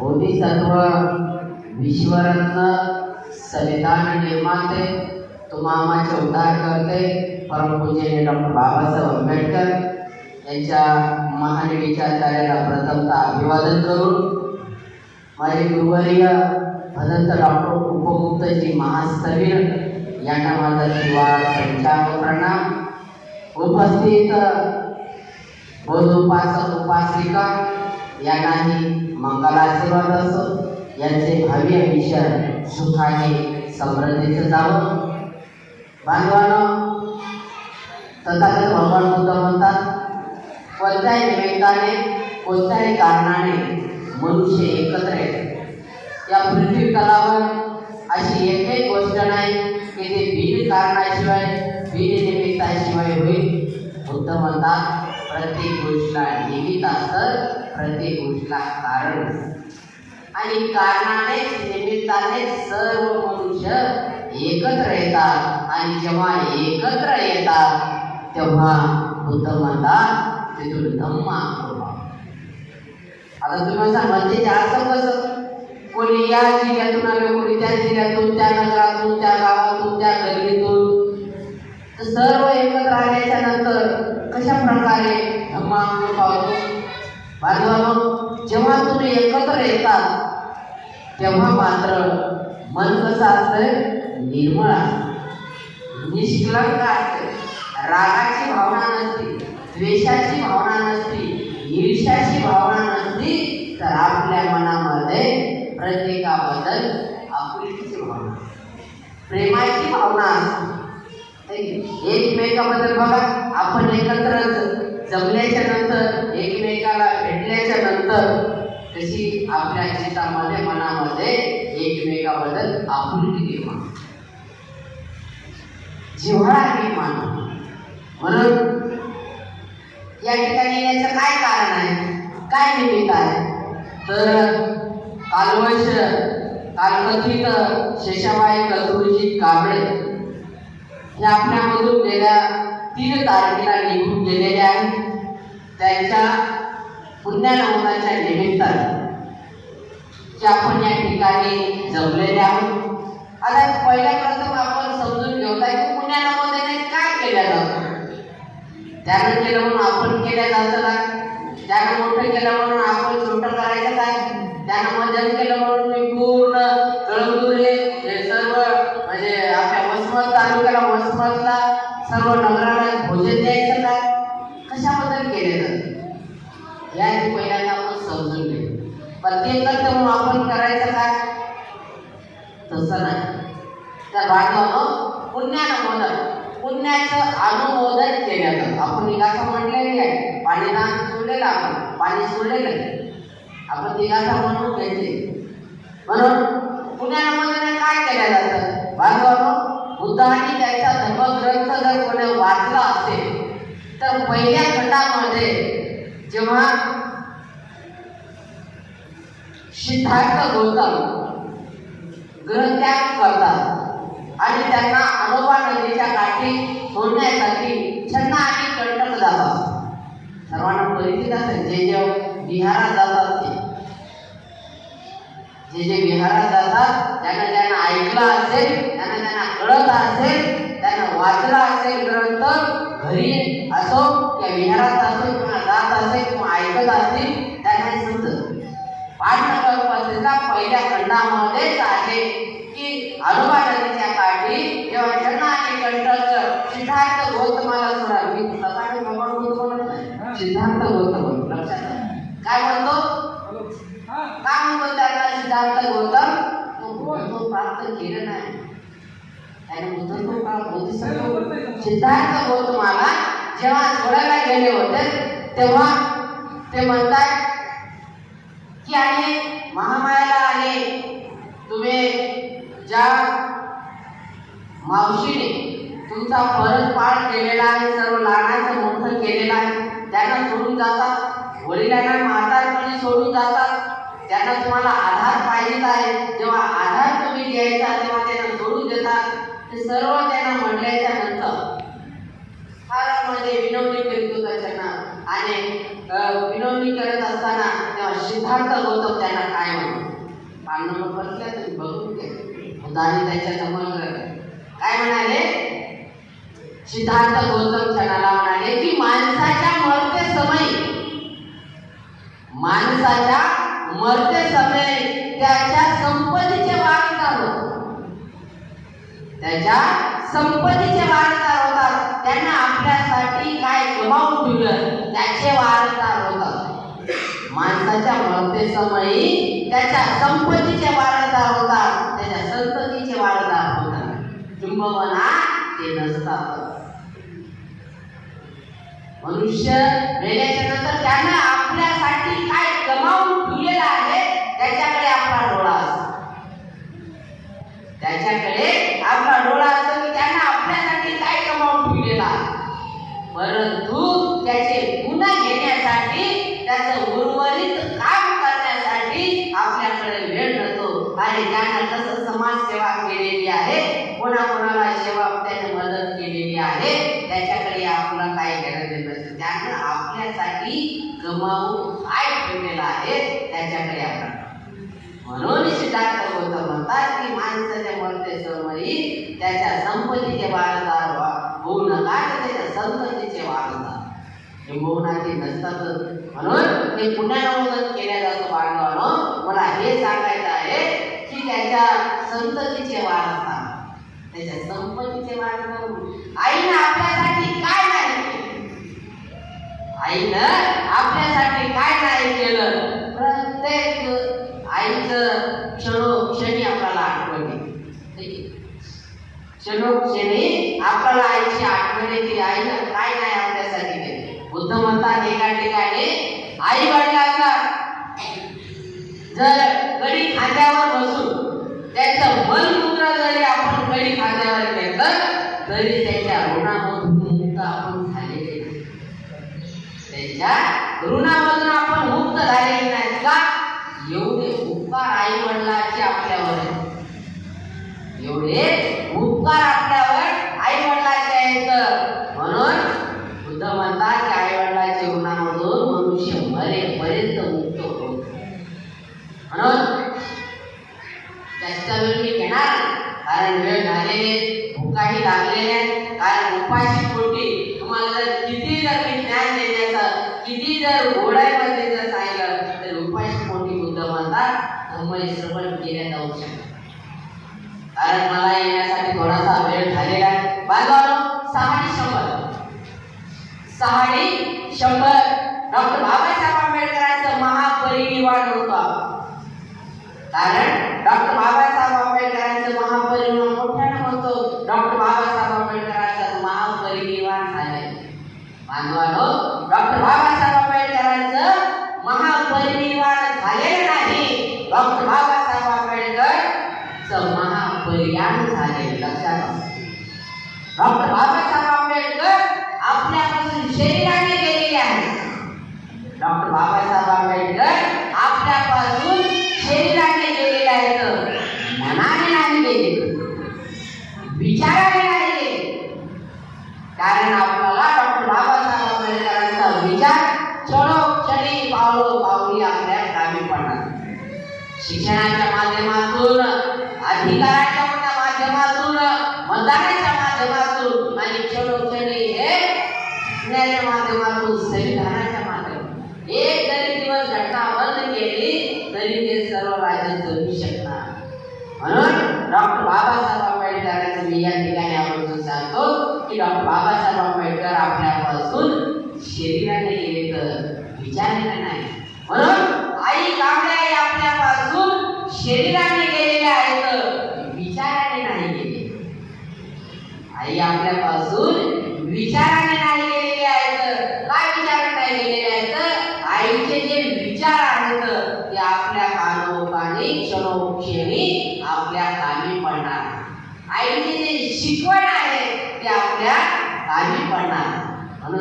बोधिसत्व विश्वरत्न संविधान निर्माते तुमामाचे उद्धार करते परमपूज्य डॉक्टर बाबासाहेब आंबेडकर यांच्या महान विचारधारेला प्रथमतः अभिवादन करून माझे गुरुवर्य भदंत डॉक्टर उपगुप्तजी महास्तवीर यांना माझा शिवा संचार प्रणाम. उपस्थित बौद्ध उपासक उपासिका यांनाही मंगलाशीर्वाद असो यांचे भावी आयुष्य सुखाने समृद्धीचं जावं. बांधवानं तथागत भगवान बुद्ध म्हणतात कोणत्याही निमित्ताने कोणत्याही कारणाने मनुष्य एकत्र येते. या पृथ्वी तलावर अशी एकही गोष्ट नाही की ते बिन कारणाशिवाय बिन निमित्ताशिवाय होईल. बुद्ध म्हणतात प्रत्येक गोष्टीला निमित्त असतं प्रत्येक गोष्टीला कारण आणि कारणानेच निमित्ताने सर्व मनुष्य एकत्र येतात. आणि जेव्हा एकत्र येतात तेव्हा बुद्ध म्हणतात तिथून धम्मा आता तुम्ही सांगा म्हणजे असं कसं? कोणी या जिल्ह्यातून आलो कोणी त्या जिल्ह्यातून त्या नगरातून त्या गावातून त्या गल्लीतून. तर सर्व एकत्र आल्याच्यानंतर कशा प्रकारे धम्म पावतो? होतो बांधवांनो जेव्हा तुम्ही एकत्र येतात तेव्हा मात्र मन कसं असतं? निर्मळ असतं. निष्कलंक असते. रागाची भावना नसते द्वेषाची भावना नसते ईर्ष्याची भावना नसती तर आपल्या मनामध्ये प्रत्येकाबद्दल आपुलकीची भावना प्रेमाची भावना असते. एकमेकाबद्दल बघा आपण एकत्र जमल्याच्या नंतर एकमेकाला भेटल्याच्या नंतर कशी आपल्या चितामध्ये मनामध्ये एकमेकाबद्दल आपुलकी निर्माण जिव्हाळा निर्माण म्हणून या ठिकाणी येण्याचं काय कारण आहे? काय निमित्त आहे? तर कालवश कालकथित शेषाबाई कस्तुरजी कांबळे हे आपल्यामधून गेल्या तीन तारखेला निघून गेलेले आहेत. त्यांच्या पुण्यानमनाच्या निमित्ताने जे आपण या ठिकाणी जमलेले आहोत. आता पहिल्या प्रथम आपण समजून घेऊया की पुण्यानमनाने काय केलं जातं त्यानंतर म्हणून आपण केल्या जातं काय त्यानं मोठं केलं म्हणून आपण छोटं करायचं काय त्यानं मध्यम केलं म्हणून मी पूर्ण कळमनुरी हे सर्व म्हणजे आपल्या वसमत तालुक्याला वसमतला सर्व नगराला भोजन द्यायचं काय कशाबद्दल केले जातं या आधी पहिल्यांदा आपण समजून घेऊ पण ते करतं म्हणून आपण करायचं काय तसं नाही त्या भागानं पुण्यानं म्हणत पुण्याचं अनुमोदन केलं जातं आपण निगासा म्हटलेली आहे पाणी दान सोडलेलं आपण पाणी सोडलेलं आहे आपण तिघाचा म्हणून घ्यायचे म्हणून पुण्यामध्ये काय केलं जातं? बांधवानो बुद्धाने त्याचा धर्मग्रंथ जर कोणी वाचला असेल तर पहिल्या खंडामध्ये जेव्हा सिद्धार्थ गौतम ग्रहत्याग करतात आणि त्यांना अनोबा नदीच्या काठी सोडण्यासाठी छन्ना आणि कंटक जातात. सर्वांना परिचित असेल जे जे विहारात जातात जे जे विहारात जातात त्यांना ज्यांना ऐकलं असेल त्यांना त्यांना कळत असेल त्यांना वाचला असेल ग्रंथ घरी असो किंवा विहारात असो किंवा जात असेल किंवा ऐकत असतील त्यांना समजत पत्रिका पहिल्या खंडामध्येच आहे की अनुभा नदीच्या काठी जेव्हा छन्ना आणि कंटक सिद्धार्थ गौतमाला सोडा मी सकाळी भगवान नाही. सिद्धार्थ गौतम. लक्षात. काय म्हणतो? काय म्हणतो? सिद्धार्थ गौतम तो बुद्धत्व प्राप्त केलं नाही. त्याने बुद्धत्व का बोधिसत्व सिद्धार्थ गौतमाला जेव्हा सोडायला गेले होते तेव्हा ते म्हणतात की आणि महामायाला आले. तुम्ही ज्या मावशीने तुमचा परत पाठ केलेला आहे सर्व लहानाचं मोठं केलेलं आहे त्यांना सोडून जातात वडिलांना म्हातारपणी सोडून जातात त्यांना तुम्हाला आधार आहे जेव्हा आधार तुम्ही घ्यायचा तेव्हा त्यांना जोडून देतात. ते सर्व त्यांना म्हणल्याच्या नंतर फार म्हणजे विनवणी करीत होता त्यांना आणि विनवणी करत असताना तेव्हा सिद्धार्थ गौतम त्यांना काय म्हणतो? पान नंबर बसल्या तरी बघून घे उदाहरण त्याच्या जमल काय म्हणाले? सिद्धार्थ गौतम क्षणाला म्हणाले की माणसाच्या मरते समयी माणसाच्या मरते समय त्याच्या संपत्तीचे वारसदार होत त्याच्या संपत्तीचे वारसदार होतात. त्यांना आपल्यासाठी काय गमावून ठेवलं त्याचे वारसदार होतात. माणसाच्या मरते त्याच्या संपत्तीचे वारसदार होतात. त्याच्या संततीचे वारसदार होतात. चुंबवना ते नसतात. मनुष्य मेल्याच्या नंतर त्यांना आपल्यासाठी काय गमावून ठेवलेलं आहे? त्याच्याकडे आपला डोळा असतो. त्याच्याकडे आपला डोळा असतो की त्यानं आपल्यासाठी काय गमावून ठेवलेला आहे परंतु त्याचे गुण घेण्यासाठी त्याचं उर्वरित काम करण्यासाठी आपल्याकडे वेळ नसतो आणि त्यानं कसं समाजसेवा केलेली आहे कोणाकोणाला सेवा त्याने मदत केलेली आहे त्याच्याकडे आपला काय गरज नसते त्यानं आपल्यासाठी गमावून काय ठेवलेलं आहे त्याच्याकडे आपण म्हणून सिद्धार्थ गौतम म्हणतात की माणसाच्या मरते समयी त्याच्या संपत्तीचे वारसदार व्हा- होऊ नका तर त्याच्या संततीचे वारसदार किंबहुना नसतात. म्हणून ते पुण्यानुमोदन केल्या जातं बांधवानं मला हे सांगायचं आहे की त्याच्या संततीचे वारसदार त्याच्या संपत्तीचे वारसदार आईनं आपल्यासाठी काय नाही आईनं आपल्यासाठी काय नाही केलं? प्रत्येक आईचं क्षणोक्षणी आपल्याला आठवण क्षणोक्षणी आपल्याला आईची आठवण येते. आईनं काय नाही आपल्यासाठी केलं बुद्ध म्हणतात एका ठिकाणी आई वडिलांना जर कडी खांद्यावर बसून त्याचं मनमुद्रा जरी आपण कडी खांद्यावर घेतलं तरी त्याच्या ऋणामधून मुक्त आपण झालेले नाही. त्यांच्या ऋणामधून आपण मुक्त झालेले नाही. का? एवढे उपकार आई वडिलांचे आपल्यावर एवढे उपकार म्हणतात श्रवण केल्या जाऊ शकत. कारण मला येण्यासाठी थोडासा वेळ झालेला आहे. बांधवानो सहाडी शंभर. सहाडे शंभर. डॉक्टर बाबासाहेब आंबेडकरांचं महापरिनिर्वाण होतं. कारण डॉक्टर बाबासाहेब आंबेडकरांचं महापरिनिर्वाण मोठ्यानं म्हणतो डॉक्टर बाबासाहेब आंबेडकरांचं महापरिनिर्वाण झालंय बांधवानो डॉक्टर बाबासाहेब आंबेडकरांचं महापरिनिर्वाण झालेलं नाही डॉक्टर बाबासाहेब आंबेडकरचं महापरियाण झाले लक्षात असू. डॉक्टर बाबासाहेब आंबेडकर आपल्यापासून शरीराने गेलेले आहेत डॉक्टर बाबासाहेब आंबेडकर आपल्यापासून शरीराने गेलेले आहेत मनाने नाही गेले विचाराने नाही गेले कारण आपल्याला डॉक्टर बाबासाहेब आंबेडकरांचा विचार क्षणोक्षणी पावलो पावली आपल्या कामी पडणार शिक्षणाच्या माध्यमातून अधिकाराच्या माध्यमातून मतदानाच्या माध्यमातून आणि क्षणोक्षणी हे शिकण्याच्या माध्यमातून संविधानाच्या माध्यमातून एक जरी दिवस घटना बंद केली तरी ते सर्व राज्य जगू शकणार म्हणून डॉक्टर बाबासाहेब आंबेडकरांचं मी या ठिकाणी आवर्जून सांगतो की डॉक्टर बाबासाहेब आंबेडकर आपल्यापासून शरीराने गेले तर विचाराने नाही. म्हणून आई कांबळे आई आपल्यापासून शरीराने गेलेले आहेत विचाराने नाही गेले. आई आपल्यापासून विचाराने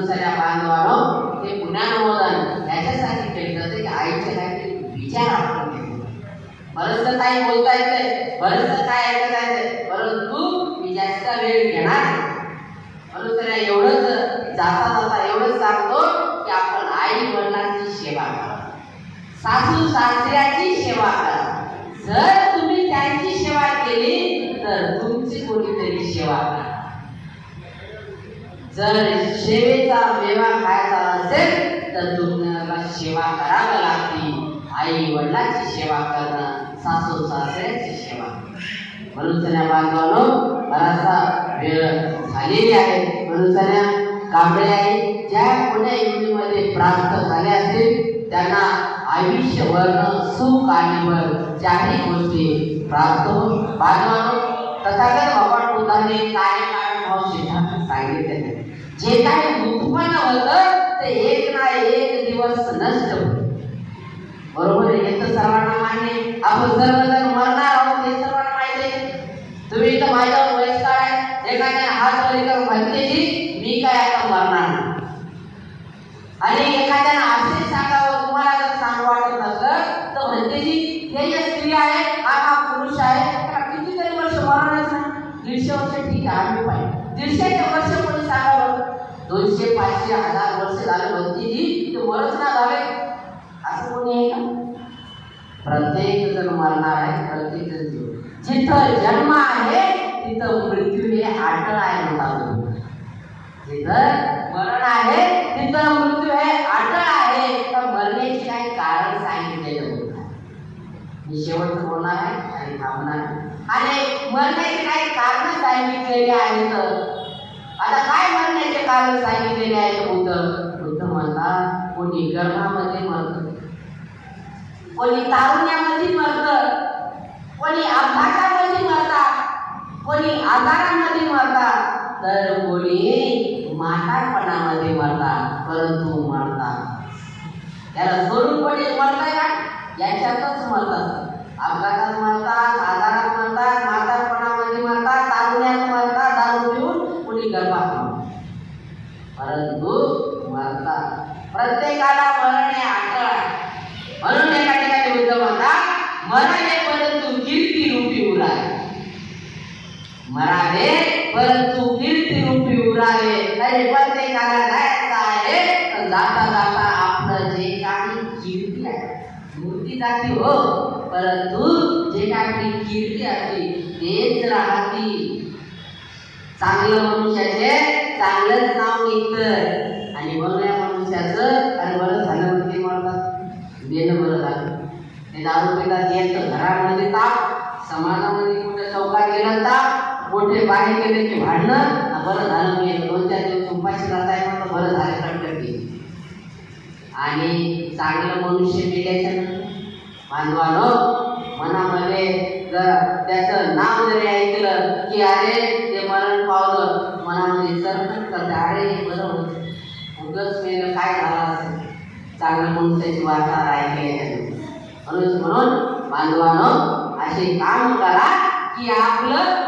दुसऱ्या सगळ्या ते पुण्यानुमोदन याच्यासाठी केलं ते आईचे विचार आपण घेतो बरंचसं काही बोलता येतंय बरंचसं काय ऐकता येते परंतु मी जास्त वेळ घेणार परंतु म्हणून एवढंच जाता जाता एवढंच सांगतो की आपण आई वडिलांची सेवा करा. सासू सासऱ्याची सेवा करा. जर तुम्ही त्यांची सेवा केली तर तुमची कोणीतरी सेवा करा. जर सेवेचा मेवा खायचा असेल तर तुम्हाला सेवा करावी लागते. आई वडिलांची सेवा करणं सासू सासऱ्याची सेवा. म्हणून बांधवानो बराचसा वेळ झालेली आहे. म्हणून कांबळे आहे ज्या कोण्या योनीमध्ये प्राप्त झाले असतील त्यांना आयुष्यभर सुख आणि वर चारही गोष्टी प्राप्त होऊन बांधवानो तथागत भगवान बुद्धाने काय कारण भाव सिद्धांत सांगितले? जे काही उत्पन्न होतं ते एक ना एक दिवस नष्ट होत बरोबर आहे हे तर सर्वांना मान्य आपण सर्वजण मरणार आहोत हे सर्वांना माहिती आहे. तुम्ही तर माझ्यावर वयस्कर आहे. एकाने हात वर करून म्हणते की मी काय आता मरणार आणि एखाद्यानं असे सांगावं तुम्हाला जर सांग वाटत असलं तर म्हणते की हे जे स्त्री आहे हा हा पुरुष आहे. त्याला कितीतरी वर्ष मरणच नाही. दीडशे वर्ष ठीक आहे आम्ही पाहिजे दीडशेचे वर्ष कोणी सांगावं दोनशे पाचशे हजार वर्ष झालं म्हणते जी ते मरच ना झाले असं कोणी आहे का? प्रत्येक जण मरणार आहे प्रत्येक जण जीव. जिथं जन्म आहे तिथं मृत्यू हे अटळ आहे म्हणतात जिथं मरण आहे तिथं मृत्यू हे अटळ आहे. तर मरण्याचे काही कारण सांगितलेलं मी शेवटचं बोलणार आहे आणि थांबणार आणि मरण्याचे काही कारण सांगितलेले आहेत. आता काय म्हणण्याचे कारण सांगितलेले आहे बुद्ध बुद्ध म्हणतात कोणी गर्भामध्ये मरत. कोणी तारुण्यामध्ये मरत. कोणी अपघातामध्ये मरतात. कोणी आजारामध्ये मरतात. तर कोणी म्हातारपणामध्ये मरतात परंतु मरतात. त्याला स्वरूपपणे म्हणजे मरताय का? याच्यातच मरतात. अपघातात मरतात आजारात मरतात म्हातारपणामध्ये मरतात तारुण्यात मरतात दारू पिऊन कोणी गर्भात मरतात परंतु मरतात प्रत्येकाला मरण हे आकळ म्हणून एका ठिकाणी बुद्ध म्हणतात मरावे परंतु कीर्ती रूपी उरावे. मरावे परंतु कीर्ती रूपी उरावे. अरे प्रत्येकाला जायचं आहे. तर जाता जाता आपलं जे काही कीर्ती आहे मूर्ती जाती हो परंतु जे काही कीर्ती असते तेच राहती. चांगलं मनुष्याचे चांगलंच नाव निघतं आणि म्हणून त्याचं अरे बरं झालं म्हणते म्हणतात देणं बरं झालं. ते दारू पितात तर घरामध्ये ताप समाजामध्ये कुठे चौकात गेला ताप मोठे बाहेर गेले की भांडणं बरं झालं मी दोन चार दिवस उपाशी राहताय म्हणलं बरं झालं कटकटी आणि चांगलं मनुष्य मिळायचं नंतर मनामध्ये जर त्याचं नाव जरी ऐकलं की अरे ते मरण पावलं मनामध्ये सरकत करते अरे हे बरं होतं. उगच मेन काय झाला असेल? चांगलं मनुष्याची वार्ता ऐकली आहे म्हणून म्हणून बांधवानं असे काम करा की आपलं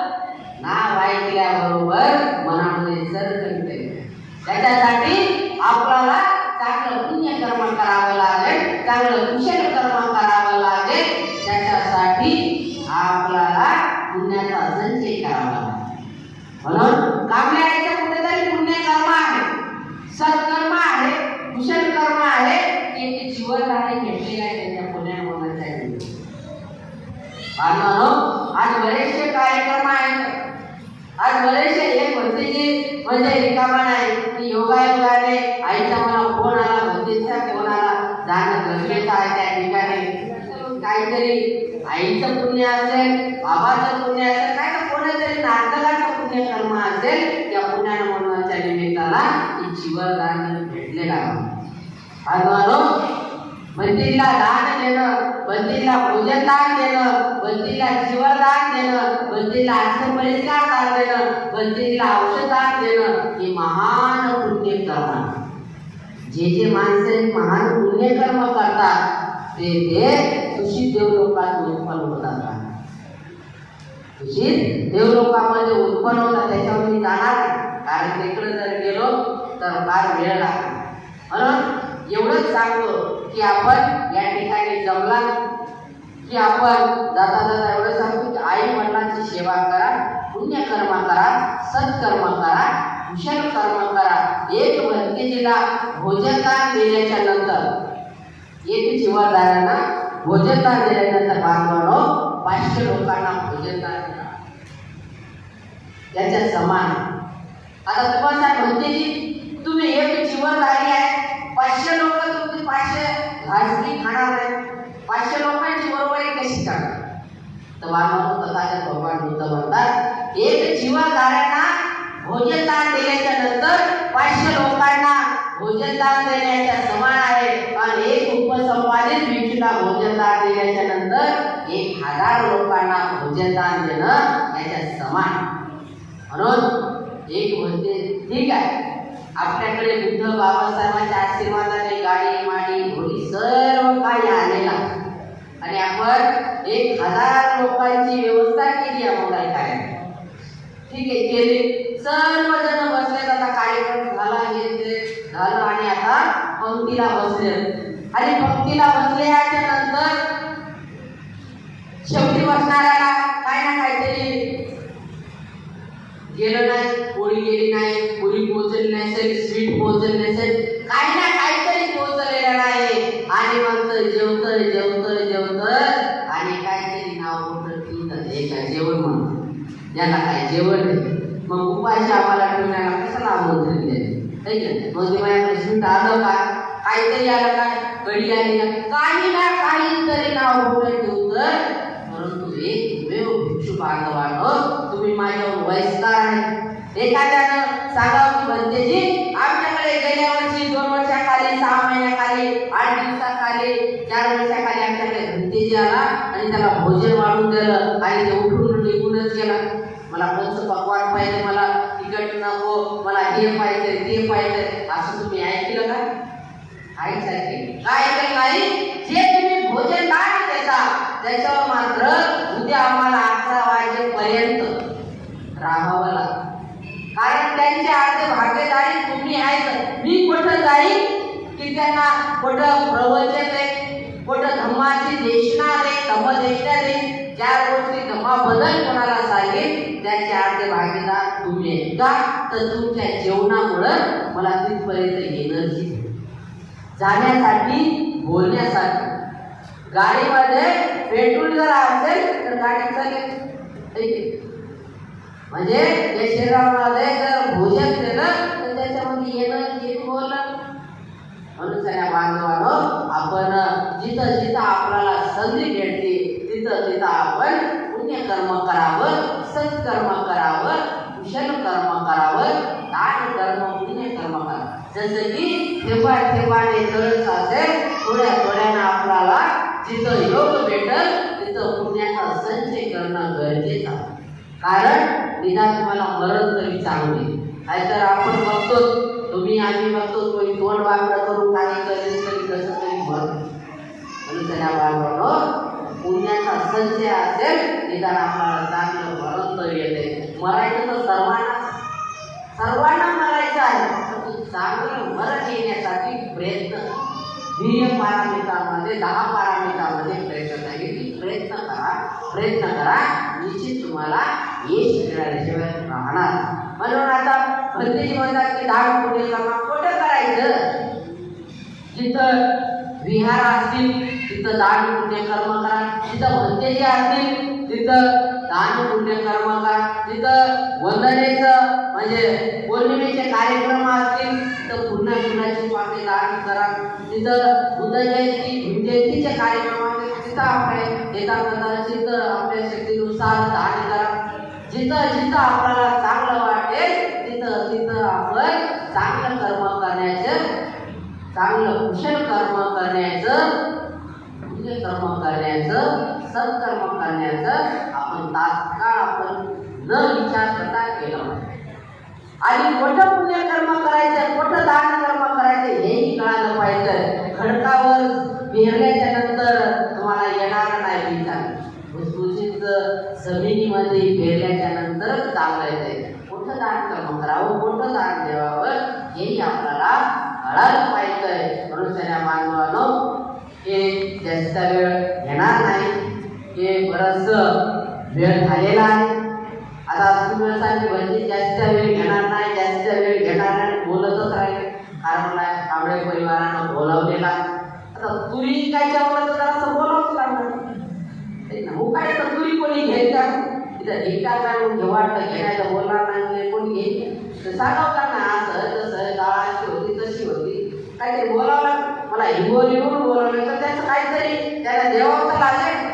नाव ऐकल्याबरोबर मनामध्ये सरकट त्याच्यासाठी आपल्याला चांगलं पुण्यकर्म करावं लागेल चांगलं कुशल कर्म बांधवांनो आज बरेचसे कार्यक्रम आहेत. आज बरेचसे एक भक्तीची म्हणजे रिकामा नाही. की योगायोगाने आईचा मला फोन आला भक्तीचा फोन आला. जाणं गरजेचं आहे त्या ठिकाणी. काहीतरी आईचं पुण्य असेल बाबाचं पुण्य असेल काय तर कोणातरी नाटकाचं पुण्यकर्म असेल त्या पुण्यानं म्हणण्याच्या निमित्ताला ही जीवनदान भेटलेला आहे. बांधवांनो हो, मंदिरला दान देणं मंदिरला भोजन दान देणं देणं मंदिरला देणं मंदिरला औषधात देणं हे महान पुण्य कर्म. जे जे माणसे महान पुण्यकर्म करतात ते ते सुशील देवलोकात उत्पन्न होतात. सुशील देवलोकामध्ये उत्पन्न होतात त्याच्यावर मी जाणार कारण तिकडे जर गेलो तर फार वेळ लागतो. म्हणून एवढंच सांगतो की आपण या ठिकाणी जमला की आपण जाता जाता एवढं सांगतो सेवा करा पुण्यकर्म करा सत्कर्म करा कुशल कर्म करा. एक व्यक्तीला भोजनदान दिल्याच्या नंतर एक जीवादारांना भोजनदान दिल्यानंतर बांधवानो पाचशे लोकांना भोजनदान दिला याच्या समान. आता तुम्हाला भंतेजी म्हणते की तुम्ही एक जीवनदारी आहे पाचशे लोक तुम्ही पाचशे घासणी खाणार आहे पाचशे लोकांची बरोबरी कशी करणार? तर बांधवानो भगवान बुद्ध म्हणतात. एक जीवनदारांना भोजनदान दिल्याच्या नंतर पाचशे लोकांना भोजनदान देण्याच्या समान आहे. आणि एक उपसंपादित भिक्षूला भोजनदान दिल्याच्या नंतर एक हजार लोकांना भोजनदान देणं याच्या समान म्हणून एक म्हणते ठीक आहे. आपल्याकडे बुद्ध बाबासाहेबांच्या आशीर्वादाने गाडी माडी घोडी सर्व काही आलेला आणि आपण एक हजार लोकांची व्यवस्था केली आपण मोबाईल कार्यात ठीक आहे केली. सर्वजण बसले आता कार्यक्रम झाला हे ते झालं आणि आता पंक्तीला बसले आणि पंक्तीला बसल्याच्या नंतर शेवटी बसणाऱ्याला काय ना काहीतरी गेलं नाही पोळी गेली नाही पोळी पोहोचली नाही नसेल स्वीट पोचली नसेल काही ना काहीतरी पोचलेलं नाही आणि मग जेवतय जेवतय जेवतय आणि काहीतरी नाव मोठं ठेवतात हे काय जेवण म्हणून याला काय जेवण नाही मग उपाशी आम्हाला ठेवण्याला कशाला आमंत्रण नाही? मग ते म्हणजे माझ्याकडे स्वीट आलं का? काहीतरी आलं काय कडी आली ना काही ना काहीतरी नाव मोठं ठेवतं परंतु एक वेळ भिक्षू बांधवानं तुम्ही माझ्यावर वयस्कार आहे. एखाद्यानं सांगावं की भंतेजी आमच्याकडे गेल्या वर्षी दोन वर्षाखाली सहा महिन्याखाली आठ दिवसाखाली चार वर्षाखाली आमच्याकडे भंतेजी आला आणि त्याला भोजन वाढून दिलं आणि ते उठून निघूनच गेला. मला पंच पकवान पाहिजे मला? तिकट नको हो, मला हे पाहिजे ते पाहिजे. असं तुम्ही ऐकलं का? काहीच ऐकलं काय ऐकलं नाही? जे तुम्ही भोजन काय त्याचा त्याच्यावर मात्र उद्या आम्हाला अकरा वाजेपर्यंत राहावं लागतं. कारण त्यांचे अर्धे भागेदारी तुम्ही आहेत. मी कुठं जाईल की त्यांना कुठं प्रवचन आहे? कुठं धम्माची देशना दे धम्मदेशना दे ज्या गोष्टी हा बदल कोणाला सांगेल त्याच्या अर्धे भागीदार तुम्ही आहेत का तर तुमच्या जेवणामुळं मला तिथपर्यंत एनर्जी जाण्यासाठी बोलण्यासाठी. गाडीमध्ये पेट्रोल जर असेल तर गाडी चालेल. म्हणजे या शरीरामध्ये जर भोजन केलं तर त्याच्यामध्ये येणं येत बोलणं म्हणून सगळ्या बांधवानं आपण जिथं जिथं आपल्याला संधी भेटते तिथं तिथं आपण कर्म करावं सत्कर्म करावं कुशल कर्म करावं दान कर्म पुण्यकर्म करावं. जसं की थेपा थेपाने तरच असेल थोड्या थोड्यानं आपल्याला जिथं योग भेटल तिथं पुण्याचा संचय करणं गरजेचं आहे. कारण निदान तुम्हाला मरण तरी चांगली नाहीतर आपण बघतो तुम्ही आम्ही बघतो कोणी तोंड वाकडं करून काही करेल तरी कसं तरी मरत म्हणून त्याला बाळगणं पुण्याचा असेल निदान आपल्याला चांगलं मरण तर येते. मरायचं तर सर्वांना सर्वांना मरायचं आहे. परंतु चांगलं मरण येण्यासाठी प्रयत्न ध्येय पारामितामध्ये दहा पारामितामध्ये प्रयत्न सांगितली प्रयत्न करा. प्रयत्न करा. निश्चित तुम्हाला यश मिळाल्याशिवाय राहणार. म्हणून आता भरतीजी म्हणतात की दहा पुढे कर्म कुठं करायचं? जिथं विहार असतील तिथं दान पुण्य कर्म करा म्हणते जे असतील तिथं दान पुण्य कर्म करा तिथं वंदनेचं म्हणजे पौर्णिमेचे कार्यक्रम असतील तिथं पुन्हा पुण्याची पाठी दान करा. तिथं बुद्ध जयंती भीम जयंतीचे कार्यक्रम असतील तिथं आपले एका तिथं आपल्या शक्तीनुसार दान करा. जिथं जिथं आपल्याला चांगलं वाटेल तिथं तिथं आपण चांगलं कर्म करण्याचं चांगलं कुशल कर्म करण्याचं कर्म करण्याचं सत्कर्म करण्याचं आपण तात्काळ आपण न विचार करता केलं पाहिजे. आणि कुठं पुण्यकर्म करायचं कुठं दान कर्म करायचं हेही कळालं पाहिजे खडकावर पेरल्याच्या नंतर तुम्हाला येणार नाही विचार भुसभुशीत जमिनीमध्ये पेरल्याच्या नंतरच चांगलं येते कुठं दान कर्म करावं कुठं दान द्यावं हेही आपल्याला कळायला पाहिजे म्हणून त्या बांधवानं हे जास्त वेळ घेणार नाही हे बरंच वेळ झालेला आहे. आता तुम्ही म्हणजे जास्त वेळ घेणार नाही जास्त वेळ घेणार नाही बोलतच राहील कारण मला कांबळे परिवारानं बोलावलेला आता तुरी काय तर जरासं बोलावंच लागणार. ते हो काय तर तुरी कोणी घ्यायचा तिथं ढिंका काय घेऊ वाटतं घेण्याचं बोलणार नाही म्हणजे कोणी घेईल तर सांगावं लागणार असं तसं डाळ अशी होती तशी होती. काहीतरी बोलावं लागतं. मला हिंगोली येऊन बोलावलं तर त्याचं काहीतरी त्याला देवावं तर लागेल.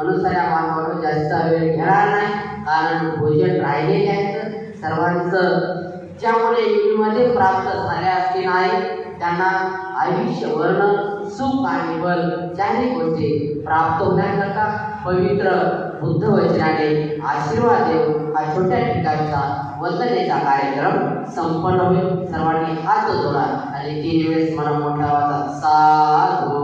अनुसार या मानवावर जास्त वेळ घेणार नाही. कारण भोजन राहिलेले आहेत सर्वांचं ज्यामुळे युनिमध्ये प्राप्त झाले असते नाही त्यांना आयुष्य वर्ण सुख आणि बल चारही गोष्टी प्राप्त होण्याकरता पवित्र बुद्ध वचनाने आशीर्वाद देऊन हा छोट्या ठिकाणचा वंदनेचा कार्यक्रम संपन्न होईल. सर्वांनी हात जोडा आणि तीन वेळेस मला मोठा वाचा साधू.